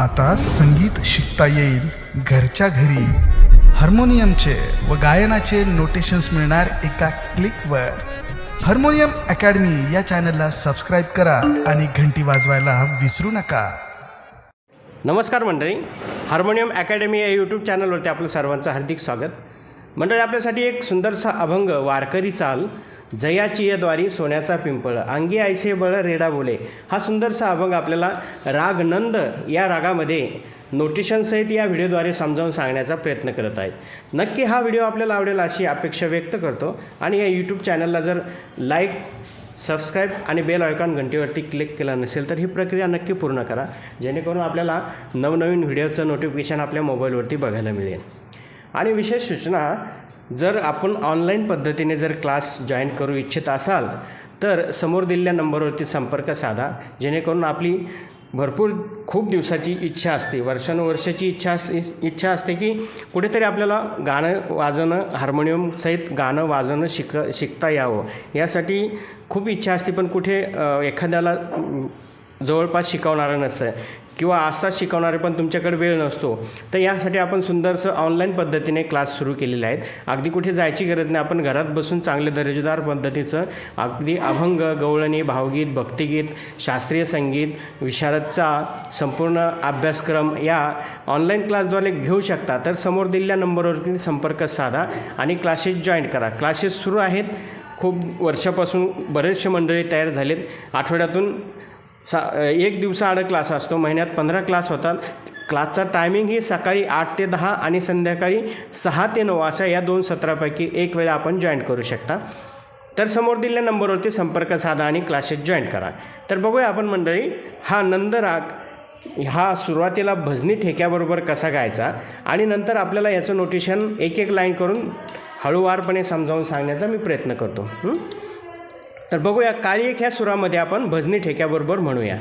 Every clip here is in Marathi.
आता संगीत शिकता येईल घरच्या घरी. हार्मोनियमचे व गायनाचे नोटेशन्स मिळणार एका क्लिकवर हार्मोनियम अकॅडमी या चॅनलला सबस्क्राईब करा आणि घंटी वाजवायला विसरू नका. नमस्कार मंडळी. हार्मोनियम अकॅडमी या यूट्यूब चॅनलवरती आपलं सर्वांचं हार्दिक स्वागत. मंडळी आपल्यासाठी एक सुंदरसा अभंग वारकरी चाल जयाची द्वारी सोन्याचा पिंपळ. अंगी आयसे बळ रेडा बोले. हा सुंदरसा अभंग आपल्याला राग नंद या रागामध्ये नोटिशनसहित या व्हिडिओद्वारे समजावून सांगण्याचा प्रयत्न करत आहेत. नक्की हा व्हिडिओ आपल्याला आवडेल अशी अपेक्षा व्यक्त करतो आणि या यूट्यूब चॅनलला जर लाईक सबस्क्राईब आणि बेल आयकॉन घंटीवरती क्लिक केलं नसेल तर ही प्रक्रिया नक्की पूर्ण करा. जेणेकरून आपल्याला नवनवीन व्हिडिओचं नोटिफिकेशन आपल्या मोबाईलवरती बघायला मिळेल. आणि विशेष सूचना जर आपण ऑनलाईन पद्धतीने जर क्लास जॉईन करू इच्छित असाल तर समोर दिलेल्या नंबरवरती संपर्क साधा. जेणेकरून आपली भरपूर खूप दिवसाची इच्छा असते. वर्षानुवर्षाची इच्छा अस इच्छा असते की कुठेतरी आपल्याला गाणं वाजवणं हार्मोनियमसहित गाणं वाजवणं शिक शिकता यावं. यासाठी खूप इच्छा असते पण कुठे एखाद्याला जवळपास शिकवणारं नसतं. किंवा आसपास शिकवणारे पण तुमच्याकडे वेळ नसतो. तर यासाठी आपण सुंदरसं ऑनलाईन पद्धतीने क्लास सुरू केलेले आहेत. अगदी कुठे जायची गरज नाही. आपण घरात बसून चांगले दर्जेदार पद्धतीचं अगदी अभंग गवळणी भावगीत भक्तिगीत शास्त्रीय संगीत विशारदचा संपूर्ण अभ्यासक्रम या ऑनलाईन क्लासद्वारे घेऊ शकता. तर समोर दिलेल्या नंबरवरती संपर्क साधा आणि क्लासेस जॉईन करा. क्लासेस सुरू आहेत. खूप वर्षापासून बरेचसे मंडळी तयार झालेत. आठवड्यातून सा एक दिवसाआड क्लास असतो महिन्यात पंधरा क्लास होतात. क्लासचा टायमिंग ही सकाळी आठ ते दहा आणि संध्याकाळी सहा ते नऊ अशा या दोन सत्रापैकी एक वेळा आपण जॉईन करू शकता. तर समोर दिलेल्या नंबरवरती संपर्क साधा आणि क्लासेस जॉईन करा. तर बघूया आपण मंडळी हा नंदराग हा सुरुवातीला भजनी ठेक्याबरोबर कसा गायचा आणि नंतर आपल्याला याचं नोटेशन एक एक लाईन करून हळूवारपणे समजावून सांगण्याचा मी प्रयत्न करतो. तर बघूया काळी एक ह्या सुरामध्ये आपण भजनी ठेक्याबरोबर म्हणूया.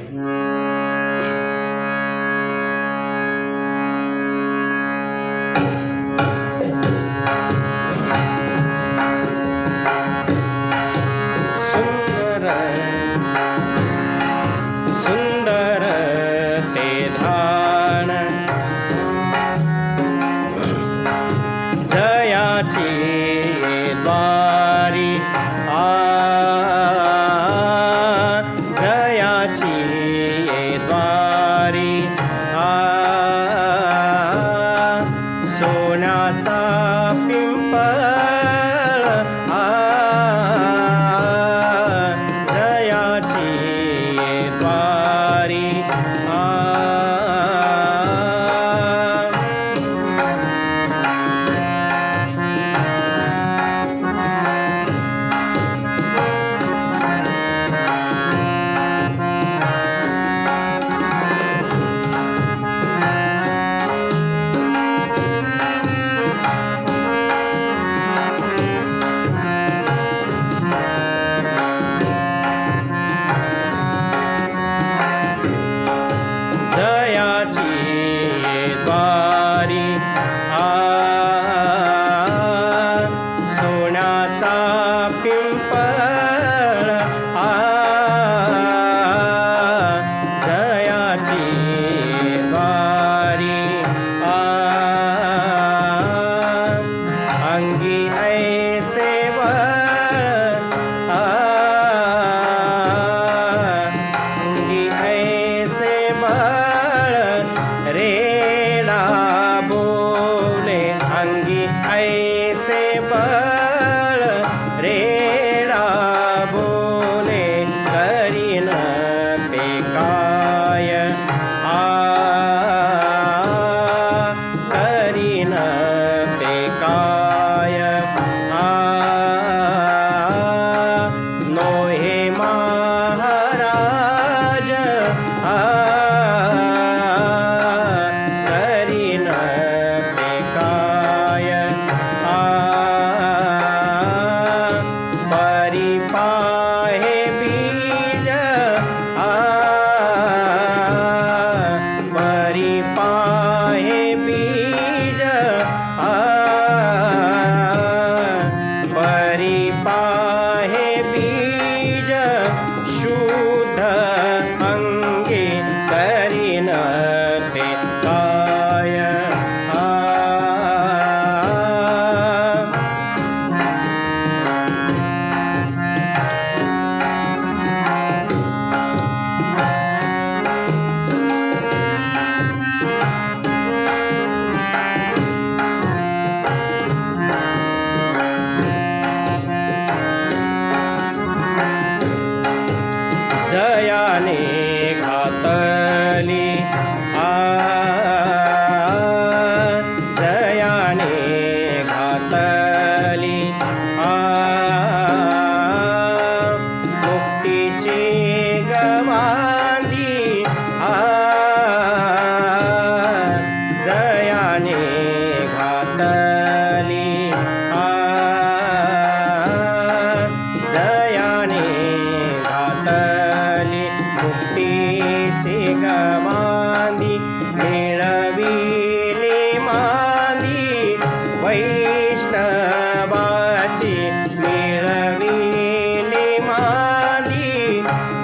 ऐसे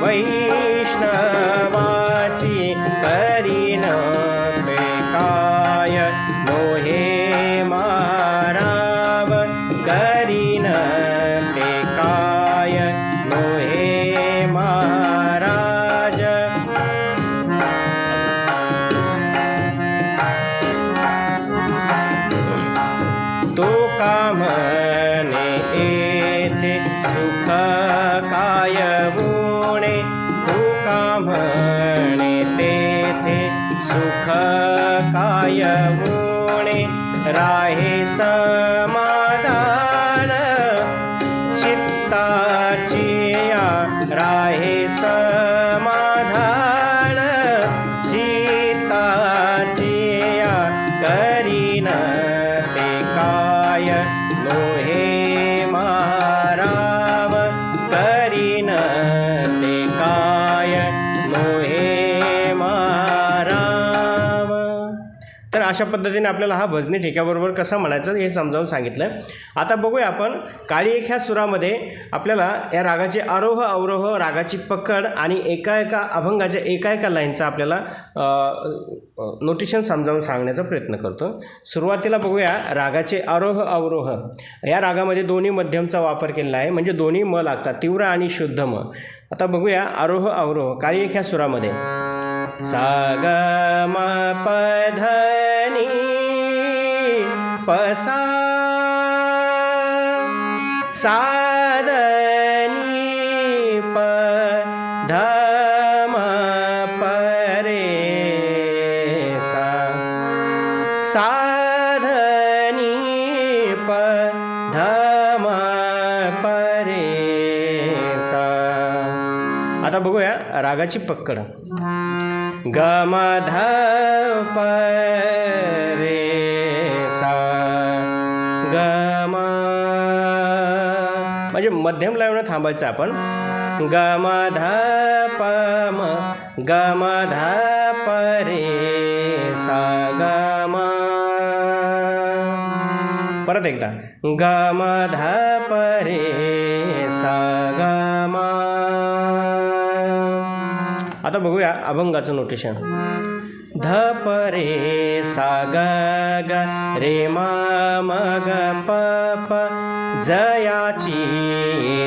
வை अशा पद्धतीने आपल्याला हा भजनी ठेक्याबरोबर कसं म्हणायचं हे समजावून सांगितलं. आता बघूया आपण काळी एक ह्या सुरामध्ये आपल्याला या रागाचे आरोह अवरोह रागाची पकड आणि एका एका अभंगाच्या एका एका लाईनचा आपल्याला नोटिशन समजावून सांगण्याचा प्रयत्न करतो. सुरुवातीला बघूया रागाचे आरोह अवरोह. या रागामध्ये दोन्ही मध्यमचा वापर केलेला आहे म्हणजे दोन्ही म लागतात तीव्र आणि शुद्ध म. आता बघूया आरोह अवरोह काळी एक ह्या सुरामध्ये. सा ग म ध पसा सा प धम परे प रे सा साधनी प धम परे प रे सा आता बघूया रागाची पक्कड ग परे मध्यम एवढं थांबायचं आपण. ग म ध प म ग म ध प रे सा ग म परत एकदा. ग म ध प रे सा ग म आता बघूया अभंगाचं नोटेशन ध प रे सा ग ग रे म म ग प प. जयाची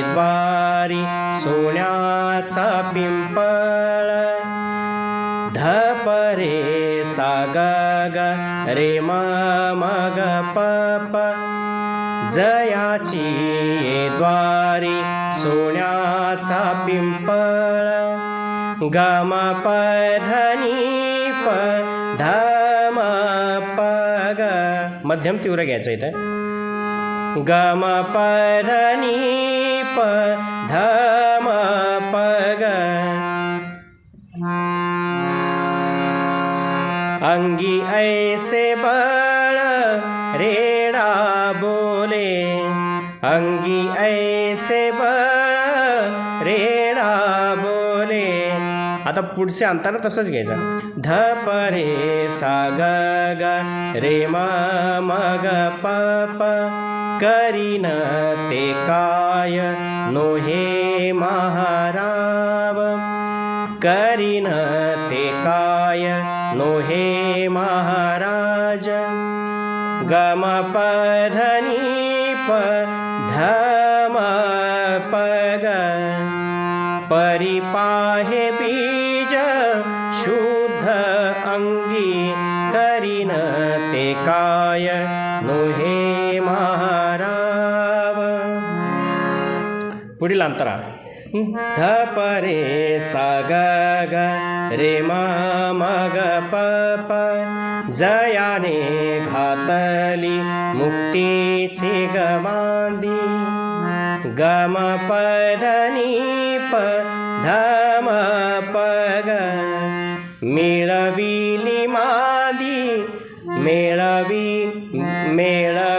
द्वारी सोन्याचा पिंपळ. धपरे प रे मग पप. रे ग प प जयाची द्वारी सोन्याचा पिंपळ. ग पधनी प धम पग. प प ग मध्यम तीव्र घ्यायचं इथं. ग म प ध पग प ग अंगी ऐसे बळ रेडा बोले। अंगी ऐसे बळ रेडा बोले। आता पुढचे अंतर तसंच घ्यायचं. ध प रे सा ग ग रे म म ग प प. करीन ते काय? नो हे महाराव। महारावीन ते काय? नो हे महाराज। गमपधनीप धमपग परिपाहे बीज शुद्ध अङ्गी करीन ते काय? नो हे महा पुढील अंतरा ध प रे सा ग ग रे मा म ग प जयाने घातली मुक्तीची गमांदी गम प प धम प ग मिळविली मादी मेळवी मेळविली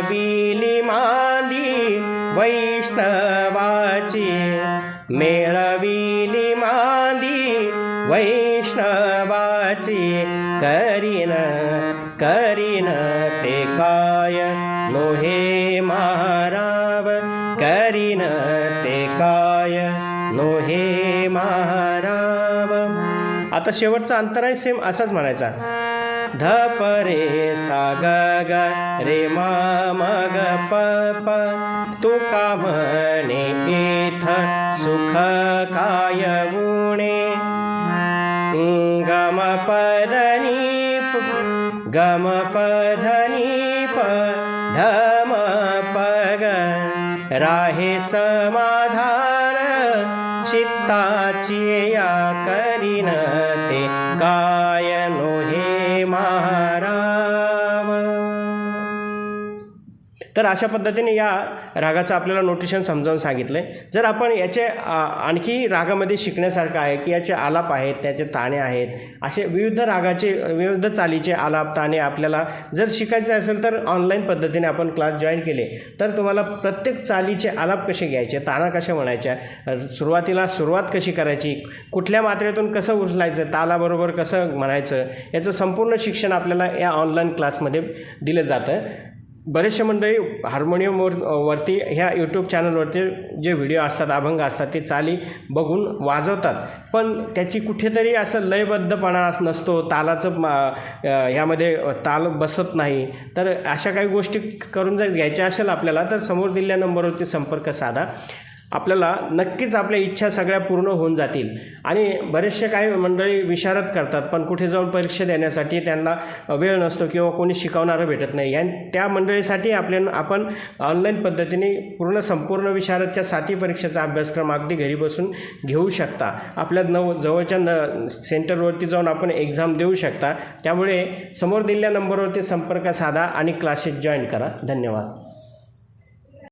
लोहे नोहे महाराव करीन ते काय? लोहे महाराव. आता शेवटचा अंतर आहे सेम असाच म्हणायचा. धप रे सा ग रे म म प प तू का म्हणे इथ सुख काय उणे गम पधनी गम पधनी राहे समाधान चित्ताची या करीन. तर अशा पद्धतीने या रागाचं आपल्याला नोटेशन समजावून सांगितलं आहे जर आपण याचे आणखी रागामध्ये शिकण्यासारखं आहे की याचे आलाप आहेत त्याचे ताणे आहेत असे विविध रागाचे विविध चालीचे आलाप ताणे आपल्याला जर शिकायचे असेल तर ऑनलाईन पद्धतीने आपण क्लास जॉईन केले तर तुम्हाला प्रत्येक चालीचे आलाप कसे घ्यायचे ताना कशा म्हणायच्या सुरुवातीला सुरुवात कशी करायची कुठल्या मात्रेतून कसं उचलायचं तालाबरोबर कसं म्हणायचं याचं संपूर्ण शिक्षण आपल्याला या ऑनलाईन क्लासमध्ये दिलं जातं. बरेचसे मंडळी हार्मोनियमवर वरती ह्या यूट्यूब चॅनलवरती जे व्हिडिओ असतात अभंग असतात ते चाली बघून वाजवतात. पण त्याची कुठेतरी असं लयबद्धपणा नसतो तालाचं मा- ह्यामध्ये ताल बसत नाही. तर अशा काही गोष्टी करून जर घ्यायच्या असेल आपल्याला तर समोर दिलेल्या नंबरवरती संपर्क साधा. आपल्याला नक्कीच आपल्या इच्छा सगळ्या पूर्ण होऊन जातील. आणि बरेचसे काही मंडळी विशारद करतात पण कुठे जाऊन परीक्षा देण्यासाठी त्यांना वेळ नसतो किंवा कोणी शिकवणारं भेटत नाही. या त्या मंडळीसाठी आपल्या आपण ऑनलाईन पद्धतीने पूर्ण संपूर्ण विशारदच्या साथी परीक्षेचा अभ्यासक्रम अगदी घरी बसून घेऊ शकता. आपल्या नव जवळच्या न सेंटरवरती जाऊन आपण एक्झाम देऊ शकता. त्यामुळे समोर दिलेल्या नंबरवरती संपर्क साधा आणि क्लासेस जॉईन करा. धन्यवाद.